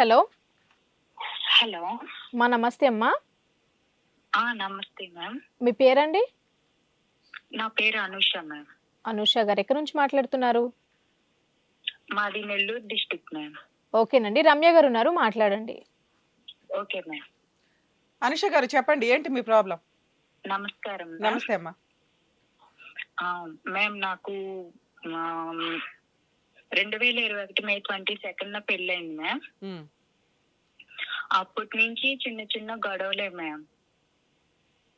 Hello. Hello. మా నమస్తే అమ్మా. ఆ నమస్తే మ్యామ్. మీ పేరండి? నా పేరు అనుష మ్యామ్. అనుష గారు ఎక్కడి నుంచి మాట్లాడుతున్నారు? మాది నెల్లూరు డిస్టిక్ మ్యామ్. ఓకేనండి రమ్య గారు ఉన్నారు మాట్లాడండి. Okay ma'am. అనుష గారు చెప్పండి ఏంటి మీ ప్రాబ్లం? నమస్కారం మ్యామ్. నమస్తే అమ్మా. ఆ, మ్యామ్ నాకు రెండు వేల ఇరవై ఒకటి మే ట్వంటీ సెకండ్ పెళ్ళైంది మ్యామ్. అప్పటి నుంచి చిన్న చిన్న గొడవలే మ్యామ్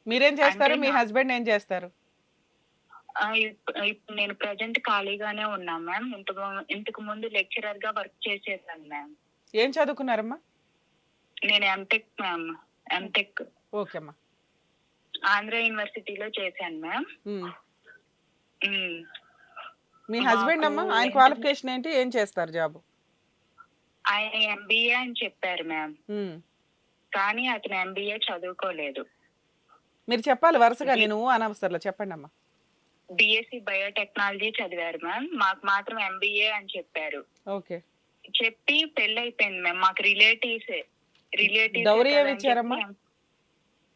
మీరేం చేస్తారు? మీ హస్బెండ్ ఏం చేస్తారు? ఇప్పుడు నేను ప్రజెంట్ ఖాళీగానే ఉన్నా మ్యామ్ ఇంతకు ఇంతకు ముందు లెక్చరర్గా వర్క్ చేసేదాన్ని మ్యామ్ ఏం చదువుకున్నారమ్మా? నేను ఎంటెక్ మ్యామ్ ఎంటెక్ ఓకే అమ్మా. ఆంధ్ర యూనివర్సిటీలో చేశాను మ్యామ్. మీ హస్బెండ్ అమ్మా ఆయన క్వాలిఫికేషన్ ఏంటి? ఏం చేస్తారు జాబ్? ఆయన ఎంబీఏ అని చెప్పారు మ్యామ్. కానీ అతను ఎంబీఏ చదువుకోలేదు. మీరు చెప్పాలి వరుసగా నేను అనవసరంలో చెప్పండి అమ్మా బిఎస్సి బయోటెక్నాలజీ చదివారు మ్యామ్. మాకు మాత్రం ఎంబీఏ అని చెప్పారు. ఓకే. చెప్పి పెళ్ళి అయిపోయింది మ్యామ్. మాకు రిలేటివ్స్. రిలేటివ్స్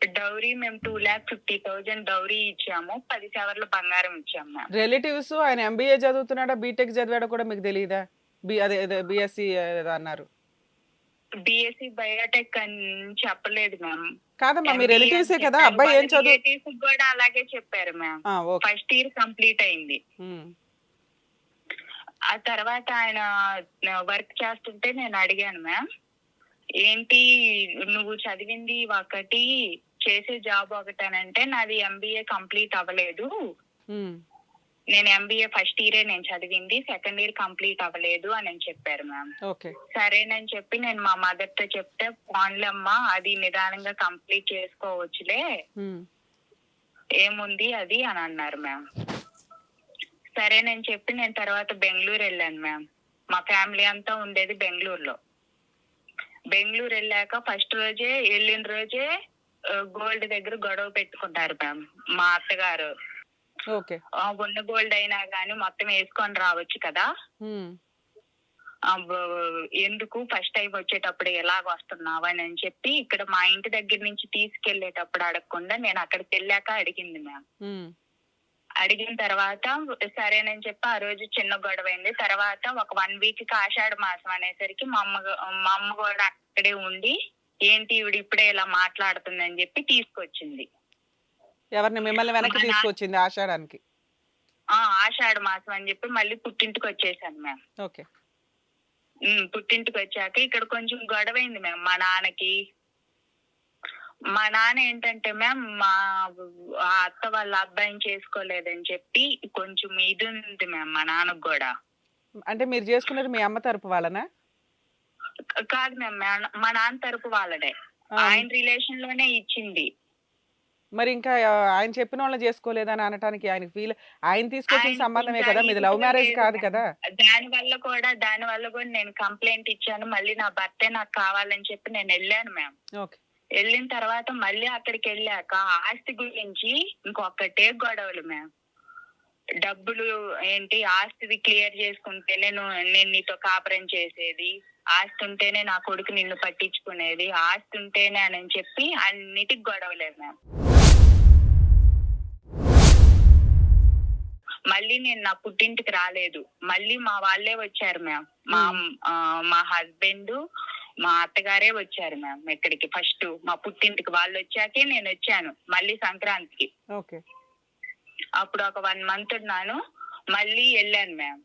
డౌరీ మేము two lakh fifty thousand dowry ఇచ్చాము. పది సవర్ల బంగారం ఇచ్చాము మ్యామ్. రిలేటివ్స్ ఆయన ఎంబీఏ చదువుతున్నాడా? బీటెక్ చదివాడా కూడా మీకు తెలియదా బి అదే బిఎస్సి అన్నారు. బిఎస్సి బయోటెక్ అని చెప్పలేదు మ్యామ్. కాదమ్మా మీ రిలేటివ్సే కదా? అబ్బాయి ఏం చదువు రిలేటివ్స్ కూడా అలాగే చెప్పారు మ్యామ్. ఫస్ట్ ఇయర్ కంప్లీట్ అయింది. ఆ తర్వాత ఆయన వర్క్ చేస్తుంటే నేను అడిగాను మ్యామ్. ఏంటి నువ్వు చదివింది ఒకటి చేసే జాబ్ ఒకటనంటే నాది ఎంబీఏ కంప్లీట్ అవ్వలేదు. నేను ఎంబీఏ ఫస్ట్ ఇయరే నేను చదివింది సెకండ్ ఇయర్ కంప్లీట్ అవ్వలేదు అని అని చెప్పారు మ్యామ్. సరేనని చెప్పి నేను మా మదర్తో చెప్తే పోన్లమ్మా అది నిదానంగా కంప్లీట్ చేసుకోవచ్చులే. ఏముంది అది? అని అన్నారు మ్యామ్. సరేనని చెప్పి నేను తర్వాత బెంగళూరు వెళ్ళాను మ్యామ్. మా ఫ్యామిలీ అంతా ఉండేది బెంగళూరులో. బెంగళూరు వెళ్ళాక ఫస్ట్ రోజే వెళ్ళిన రోజే గోల్డ్ దగ్గర గొడవ పెట్టుకున్నారు మ్యామ్ మా అత్తగారు. ఉన్న గోల్డ్ అయినా కానీ మొత్తం వేసుకొని రావచ్చు కదా. ఎందుకు ఫస్ట్ టైం వచ్చేటప్పుడు ఎలాగ వస్తున్నావు అని అని చెప్పి ఇక్కడ మా ఇంటి దగ్గర నుంచి తీసుకెళ్ళేటప్పుడు అడగకుండా నేను అక్కడికి వెళ్ళాక అడిగింది మ్యామ్. అడిగిన తర్వాత సరేనని చెప్పి ఆ రోజు చిన్న గొడవ అయింది తర్వాత ఒక వన్ వీక్కి ఆషాఢ మాసం అనేసరికి మా అమ్మ మా అమ్మ కూడా అక్కడే ఉండి ఏంటి ఈవిడ ఇప్పుడే ఇలా మాట్లాడుతుందని చెప్పి తీసుకొచ్చింది. ఎవరిని? మిమ్మల్ని వెనక్కి తీసుకొచ్చింది ఆషాఢానికి? ఆ ఆషాఢ మాసం అని చెప్పి మళ్ళీ పుట్టింటికి వచ్చేసాను మ్యామ్. ఓకే. పుట్టింటికి వచ్చాక ఇక్కడ కొంచెం గొడవ అయింది మ్యామ్ మా నాన్నకి మా నాన్న ఏంటంటే మ్యామ్ మా అత్త వాళ్ళ అబ్బాయిని చేసుకోలేదని చెప్పి కొంచెం ఇది ఉంది మ్యామ్ మా నాన్నకు కూడా. అంటే మీరు చేసుకున్నది మీ అమ్మ తరపు వాళ్ళనా? కాదు మ్యామ్ మా- నాన్న తరపు వాళ్ళడే ఆయన రిలేషన్లోనే ఇచ్చింది. మరి ఇంకా ఆయన చెప్పిన వాళ్ళని చేసుకోలేదని అనటానికి ఆయన ఫీల్ ఆయన తీసుకొచ్చిన సంబంధమే కదా? మీది లవ్ మ్యారేజ్ కాదు. కదా? దాని వల్ల కూడా దాని వల్ల కూడా నేను కంప్లైంట్ ఇచ్చాను. మళ్ళీ నా భర్తే నాకు కావాలని చెప్పి నేను వెళ్ళాను మ్యామ్. ఓకే. వెళ్ళిన తర్వాత మళ్ళీ అక్కడికి వెళ్ళాక ఆస్తి గురించి ఇంకొకటే గొడవలు మ్యామ్ డబ్బులు ఏంటి ఆస్తిది క్లియర్ చేసుకుంటే నేను నేను నీతో కాపురం చేసేది ఆస్తి ఉంటేనే నా కొడుకు నిన్ను పట్టించుకునేది ఆస్తి ఉంటేనే అని చెప్పి అన్నిటికి గొడవలే మ్యామ్ మళ్ళీ నేను నా పుట్టింటికి రాలేదు. మళ్ళీ మా వాళ్ళే వచ్చారు మ్యామ్ మా మా హస్బెండ్ మా అత్తగారే వచ్చారు మ్యామ్ ఇక్కడికి ఫస్ట్ మా పుట్టింటికి వాళ్ళు వచ్చాకే నేను వచ్చాను మళ్ళీ సంక్రాంతికి. ఓకే. అప్పుడు ఒక వన్ మంత్ ఉన్నాను మళ్ళీ వెళ్ళాను మ్యామ్.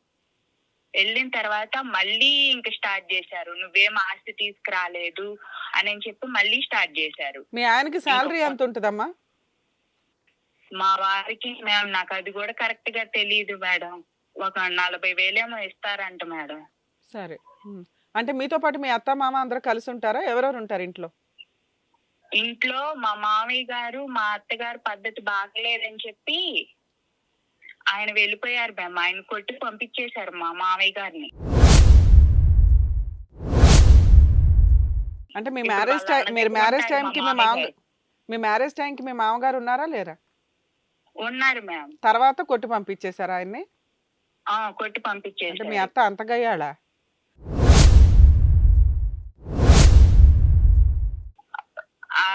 వెళ్ళిన తర్వాత మళ్ళీ ఇంక స్టార్ట్ చేశారు నువ్వేం ఆస్తి తీసుకురాలేదు అని చెప్పి మళ్ళీ స్టార్ట్ చేశారు. మీ ఆయనకి శాలరీ ఎంత ఉంటుందమ్మా? మా వారికి మ్యామ్ నాకు అది కూడా కరెక్ట్గా తెలియదు మేడం. ఒక నలభై వేలేమో ఇస్తారంట మేడం. సరే. అంటే మీతో పాటు మీ అత్త మామ అందరూ కలిసి ఉంటారా ఎవరెవరు ఉంటారు ఇంట్లో? ఇంట్లో మా మామయ్య గారు మా అత్తగారు పద్ధతి బాగలేదని చెప్పి ఆయన వెళ్ళిపోయారు మ్యామ్. ఆయన కొట్టి పంపించేశారు మా మామయ్య గారిని. అంటే మీ మ్యారేజ్ టైం మీరు మ్యారేజ్ ఉంటారు టైంకి మా మామ మీ మ్యారేజ్ టైంకి మీ మామగారు ఉన్నారా లేరా? ఉన్నారు మ్యామ్. తర్వాత కొట్టి పంపించేశారా ఆయన్ని? ఆ కొట్టి అంటే మీ అత్త అంతగయ్యాళా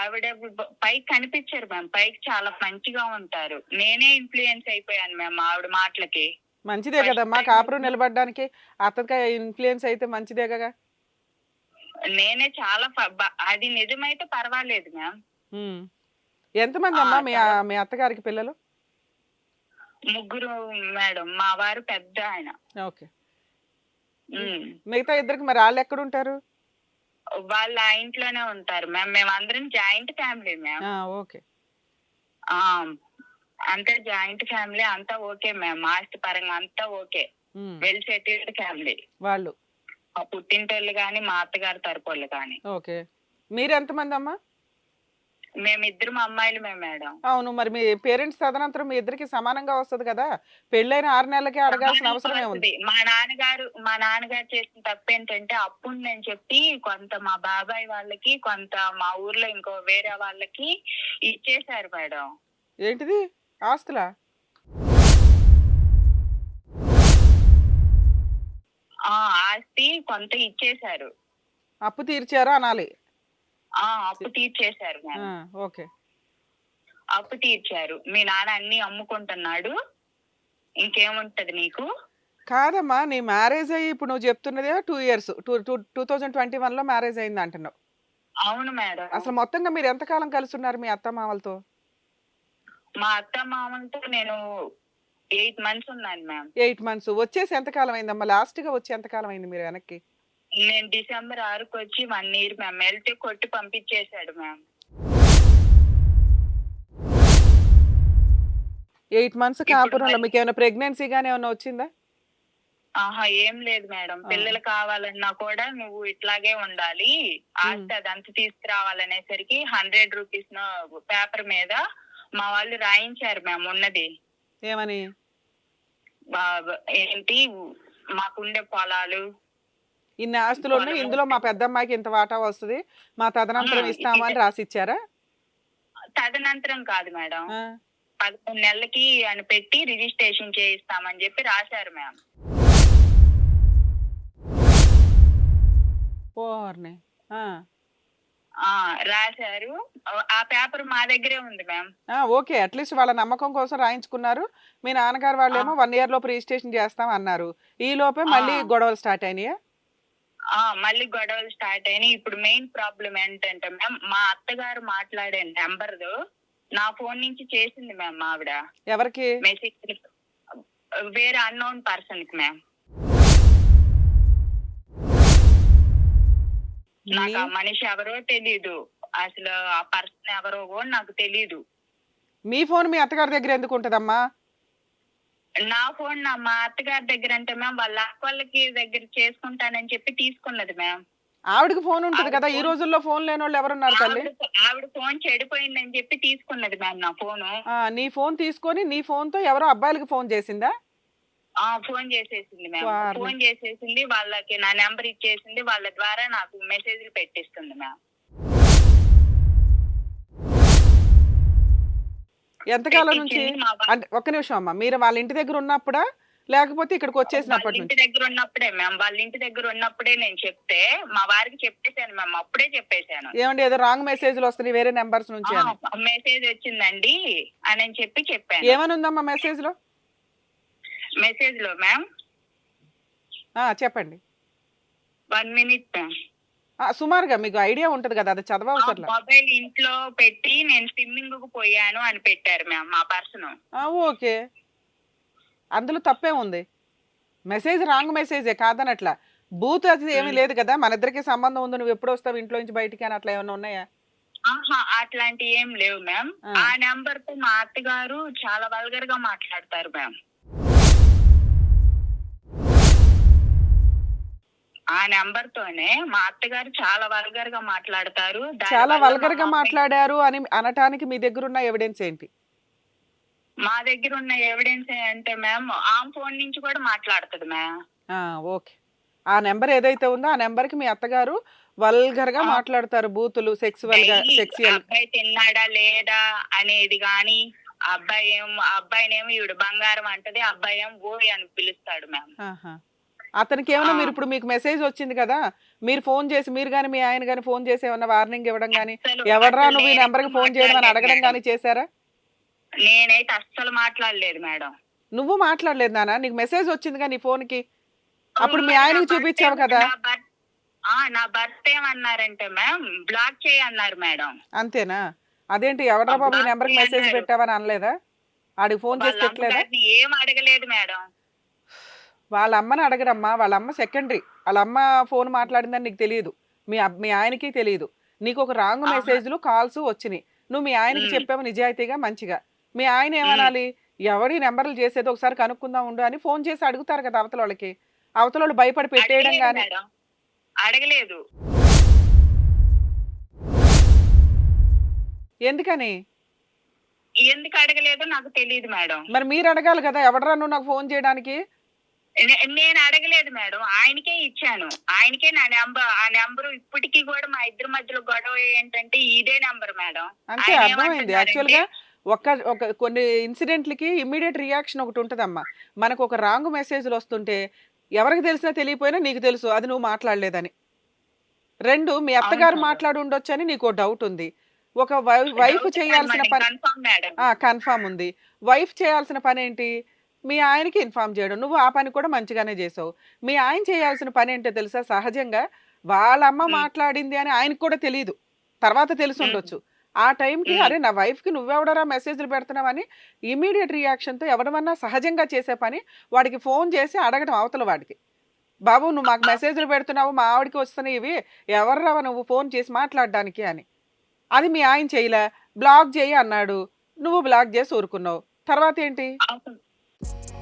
ఆవిడ పైకి కనిపించారు మ్యామ్. పైకి చాలా మంచిగా ఉంటారు. నేనే ఇన్ఫ్లుయెన్స్ అయిపోయాను మ్యామ్ ఆవిడ మాటలకి. మంచిదే కదమ్మా First time కాపురం నిలబడడానికి. అతనికి ఇన్ఫ్లుయెన్స్ అయితే మంచిదే కదా. నేనే చాలా అది నిజమైతే పర్వాలేదు మ్యామ్. ఎంతమంది అమ్మా మీ మీ అత్తగారికి పిల్లలు? ముగ్గురు మేడం. మా వారు పెద్ద ఆయన. ఓకే. మిగతా ఇద్దరికి మరి వాళ్ళు ఎక్కడ ఉంటారు వాళ్ళ ఇంట్లోనే ఉంటారు మ్యామ్. మేము అందరం జాయింట్ ఫ్యామిలీ మ్యామ్. ఓకే. ఆ, అంతా జాయింట్ ఫ్యామిలీ అంతా ఓకే మ్యామ్. ఆస్తి పరంగా అంతా ఓకే. Well settled family. వాళ్ళు? పుట్టింటోళ్ళు కానీ మా అత్తగారి తరపోళ్ళు కానీ ఓకే. మీరు ఎంతమంది అమ్మా? మేమిద్దరం అమ్మాయిలు మేము మేడం. అవును మరి మీ పేరెంట్స్ తదనంతరం మీ ఇద్దరికి సమానంగా వస్తది కదా? పెళ్ళైన ఆరు నెలలకే అడగాల్సిన అవసరం ఏముంది వస్తది. మా నాన్నగారు మా నాన్నగారు చేసిన తప్పు ఏంటంటే అప్పుడు నేను చెప్పి కొంత మా బాబాయ్ వాళ్ళకి కొంత మా ఊర్లో ఇంకో వేరే వాళ్ళకి ఇచ్చేశారు మేడం. ఏంటిది? ఆస్తులా? ఆ ఆస్తి కొంత ఇచ్చేశారు. అప్పు తీర్చారు అనాలి? అప్పు తీర్చేశారు ఓకే. అప్పు తీర్చారు. మీ నాన్న అన్ని అమ్ముకుంటున్నాడు. ఇంకేముంటది నీకు? కాదమ్మా నీ మ్యారేజ్ అయ్యి ఇప్పుడు నువ్వు చెప్తున్నదే two years two two two thousand twenty వన్లో మ్యారేజ్ అయింది అంటున్నావు. అవును మేడం. అసలు మొత్తంగా మీరు ఎంతకాలం కలిసి ఉన్నారు మీ అత్త మామలతో? మా అత్త మామతో నేను ఎయిట్ మంత్స్ ఉన్నాను మ్యామ్. ఎయిట్ మంత్స్ వచ్చేసి ఎంతకాలం అయిందమ్మా? లాస్ట్గా వచ్చి ఎంతకాలం అయింది మీరు వెనక్కి? నేను డిసెంబర్ ఆరుకు వచ్చి వన్ ఇయర్ మ్యామ్. వెళ్తే కొట్టి పంపించేశాడు మ్యామ్. ఎయిట్ మంత్స్ కాపురంలో మీకు ఏమైనా ప్రెగ్నెన్సీ గానీ ఏమైనా వచ్చిందా? ఆహా ఏం లేదు మేడం. పిల్లలు కావాలన్నా కూడా నువ్వు ఇట్లాగే ఉండాలి. ఆస్తి అదంతా తీసుకురావాలనేసరికి హండ్రెడ్ రూపీస్ పేపర్ మీద మా వాళ్ళు రాయించారు మ్యామ్ ఉన్నది. ఏమని? ఏంటి? మాకుండే పొలాలు ఇన్ని ఆస్తులు ఉన్నాయి. ఇందులో మా పెద్దమ్మాయికి ఇంత వాటా వస్తుంది. మా తదనంతరం ఇస్తామని రాసి ఇచ్చారా తదనంతరం కాదు మేడం. పదకొండు నెలలకి అని పెట్టి రిజిస్ట్రేషన్ చేయిస్తామని చెప్పి రాశారు మ్యామ్. పోర్ని ఆ, ఆ రాశారు. ఆ పేపర్ మా దగ్గరే ఉంది మ్యామ్. ఓకే. అట్లీస్ట్ వాళ్ళ నమ్మకం కోసం రాయించుకున్నారు. మీ నాన్నగారు వాళ్ళు ఏమో వన్ ఇయర్ లోపు రిజిస్ట్రేషన్ చేస్తాం అన్నారు ఈ లోపే మళ్ళీ. గొడవలు స్టార్ట్ అయినాయా? మళ్ళీ గొడవలు స్టార్ట్ అయినాయి. ఇప్పుడు మెయిన్ ప్రాబ్లం ఏంటంటే మ్యామ్ మా అత్తగారు మాట్లాడే నెంబర్ నా ఫోన్ నుంచి చేసింది మ్యామ్ ఆవిడ. ఎవరికి? మెసేజ్ వేరే అన్నోన్ పర్సన్కి మ్యామ్ నాకు ఆ మనిషి ఎవరో తెలీదు. అసలు ఆ పర్సన్ ఎవరో కూడా నాకు తెలీదు. మీ ఫోన్ మీ అత్తగారి దగ్గర ఎందుకు ఉంటదమ్మా? నా ఫోన్ నా మా అత్తగారి దగ్గర అంటే మ్యామ్ వాళ్ళ అక్క వాళ్ళకి దగ్గర చేసుకుంటానని చెప్పి తీసుకున్నది మ్యామ్. ఆవిడకి ఫోన్ ఉంటది కదా ఈ రోజుల్లో ఫోన్ లేని వాళ్ళు ఎవరున్నారు తల్లి? ఆవిడ ఫోన్ చెడిపోయిందని చెప్పి తీసుకున్నది మ్యామ్ నా ఫోను. నీ ఫోన్ తీసుకొని నీ ఫోన్తో ఎవరో అబ్బాయిలకి ఫోన్ చేసిందా? ఆ ఫోన్ చేసేసింది మ్యామ్. ఫోన్ చేసేసింది వాళ్ళకి నా నెంబర్ ఇచ్చేసింది వాళ్ళ ద్వారా నాకు మెసేజ్లు పెట్టిస్తుంది మ్యామ్. ఎంతకాలం నుంచి? అంటే ఒక్క నిమిషం అమ్మా. మీరు వాళ్ళ ఇంటి దగ్గర ఉన్నప్పుడా? లేకపోతే ఇక్కడికి వచ్చేసినప్పటి ఇంటి దగ్గర ఉన్నప్పుడే మ్యామ్ వాళ్ళ ఇంటి దగ్గర ఉన్నప్పుడే నేను చెప్తే మా వారికి చెప్పేశాను మ్యామ్ అప్పుడే చెప్పేశాను. ఏమండి ఏదో రాంగ్ మెసేజ్లు వస్తున్నాయి వేరే నెంబర్స్ నుంచి మెసేజ్ వచ్చిందండి అని చెప్పి చెప్పాను. ఏమని ఉందమ్మా మెసేజ్లో మెసేజ్లో మ్యామ్ చెప్పండి. వన్ మినిట్ మ్యామ్ సుమారుగా మీకు ఐడియా ఉంటది కదా అది చదవవసరం మొబైల్ ఇంట్లో పెట్టి నేను స్విమ్మింగ్కు పోయాను అని పెట్టారు మ్యామ్ మా పర్సన్. ఓకే. అందులో తప్పే ఉంది. మెసేజ్ రాంగ్ మెసేజే కాదనట్లా. బూత్ అది ఏమీ. లేదు కదా మన ఇద్దరికి సంబంధం ఉంది నువ్వు ఎప్పుడు వస్తావు ఇంట్లో నుంచి బయటికి అని అట్లా ఏమైనా ఉన్నాయా? ఆహా అట్లాంటి ఏం లేవు మ్యామ్. ఆ. ఆ నెంబర్తో మా అత్తగారు చాలా వల్గర్గా మాట్లాడతారు మ్యామ్. ఆ నెంబర్ తోనే మా అత్తగారు చాలా వల్గర్గా మాట్లాడతారు చాలా వల్గర్గా మాట్లాడారు అని అనటానికి మీ దగ్గర ఉన్న ఎవిడెన్స్ ఏంటి? మా దగ్గర ఉన్న ఎవిడెన్స్ అంటే మ్యామ్ ఆమె ఫోన్ నుంచి కూడా మాట్లాడుతుంది మ్యామ్ ఆ, ఓకే. ఆ నెంబర్ ఏదైతే ఉందో ఆ నెంబర్కి మీ అత్తగారు వల్గర్గా ఆ. మాట్లాడతారు బూతులు సెక్సువల్గా సెక్సువల్ అబ్బాయి తిన్నాడా లేదా అనేది గాని ఆ అబ్బాయి ఏం ఆ అబ్బాయినేమో ఈవిడ బంగారం అంటది ఆ అబ్బాయి ఏం ఓయ్ అని పిలుస్తాడు మ్యామ్. అతనికి ఏమైనా. మీరు ఇప్పుడు మీకు మెసేజ్ వచ్చింది కదా మీరు ఫోన్ చేసి మీరు కానీ మీ ఆయన కానీ ఫోన్ చేసి ఏమన్నా వార్నింగ్ ఇవ్వడం కానీ ఎవడరా నువ్వు ఈ నేనైతే నెంబర్కి ఫోన్ చేయడం అని అడగడం. కానీ చేశారా? నేనైతే అస్సలు మాట్లాడలేదు మేడం. నువ్వు మాట్లాడలేదు నాన్న నీకు మెసేజ్ వచ్చిందిగా నీ ఫోన్కి. అప్పుడు మీ ఆయనకి చూపించావు కదా. నా భర్త- ఏమన్నారంటే మ్యామ్ బ్లాక్ చేయన్నారు మేడం. అంతేనా? అదేంటి ఎవడరా బాబు ఈ అబ్బా, నెంబర్కి మెసేజ్. పెట్టావని అనలేదా? ఆడికి ఫోన్ చేసి పెట్టలేదా ఏం అడగలేదు మేడం. వాళ్ళ అమ్మని అడగడమ్మా వాళ్ళ అమ్మ సెకండరీ వాళ్ళ అమ్మ ఫోన్ మాట్లాడిందని నీకు తెలియదు. మీ మీ ఆయనకి తెలియదు. నీకు ఒక రాంగ్. మెసేజ్లు కాల్స్ వచ్చినాయి. నువ్వు మీ ఆయనకి. చెప్పావు నిజాయితీగా మంచిగా. మీ ఆయన ఏమనాలి? ఎవడి నెంబర్లు చేసేది ఒకసారి కనుక్కుందాం ఉండు అని ఫోన్ చేసి అడుగుతారు కదా అవతల వాళ్ళకి. అవతల వాళ్ళు భయపడి పెట్టేయడం కానీ అడగలేదు. ఎందుకని? ఎందుకు అడగలేదో నాకు తెలియదు మేడం. మరి మీరు అడగాలి కదా ఎవడరా నువ్వు నాకు ఫోన్ చేయడానికి? నేను అడగలేదు మేడం. ఆయనకే ఇచ్చాను. ఆయనకే నా నెంబర్ ఆ నెంబర్ ఇప్పటికీ కూడా మా ఇద్దరి మధ్యలో గొడవ ఏంటంటే ఇదే నెంబర్ మేడం. ఆయన అర్థమైంది. యాక్చువల్గా ఒక ఒక కొన్ని ఇన్సిడెంట్లకి ఇమ్మీడియట్ రియాక్షన్ ఒకటి ఉంటుందమ్మా. మనకు ఒక రాంగ్ మెసేజ్లు వస్తుంటే ఎవరికి తెలిసినా తెలియపోయినా నీకు తెలుసు అది నువ్వు మాట్లాడలేదని. రెండు మీ అత్తగారు. మాట్లాడి ఉండొచ్చు అని నీకు డౌట్ ఉంది. ఒక వైఫ్ చేయాల్సిన పని కన్ఫామ్ ఉంది. వైఫ్ చేయాల్సిన పని ఏంటి మీ ఆయనకి ఇన్ఫామ్ చేయడం. నువ్వు ఆ పని కూడా మంచిగానే చేసావు. మీ ఆయన చేయాల్సిన పని ఏంటో తెలుసా? సహజంగా వాళ్ళ అమ్మ. మాట్లాడింది అని ఆయనకు కూడా తెలియదు తర్వాత తెలిసి. ఉండొచ్చు. ఆ టైంకి. అరే నా వైఫ్కి నువ్వెవడరా మెసేజ్లు పెడుతున్నావని ఇమీడియట్ రియాక్షన్తో ఎవడమన్నా సహజంగా చేసే పని వాడికి ఫోన్ చేసి అడగడం అవతల వాడికి. బాబు నువ్వు మాకు మెసేజ్లు పెడుతున్నావు మా ఆవిడకి వస్తున్నాయి ఇవి. ఎవర్రా నువ్వు ఫోన్ చేసి మాట్లాడడానికి అని. అది మీ ఆయన చేయలే. బ్లాక్ చేయి అన్నాడు. నువ్వు బ్లాక్ చేసి ఊరుకున్నావు. తర్వాత ఏంటి? అవును.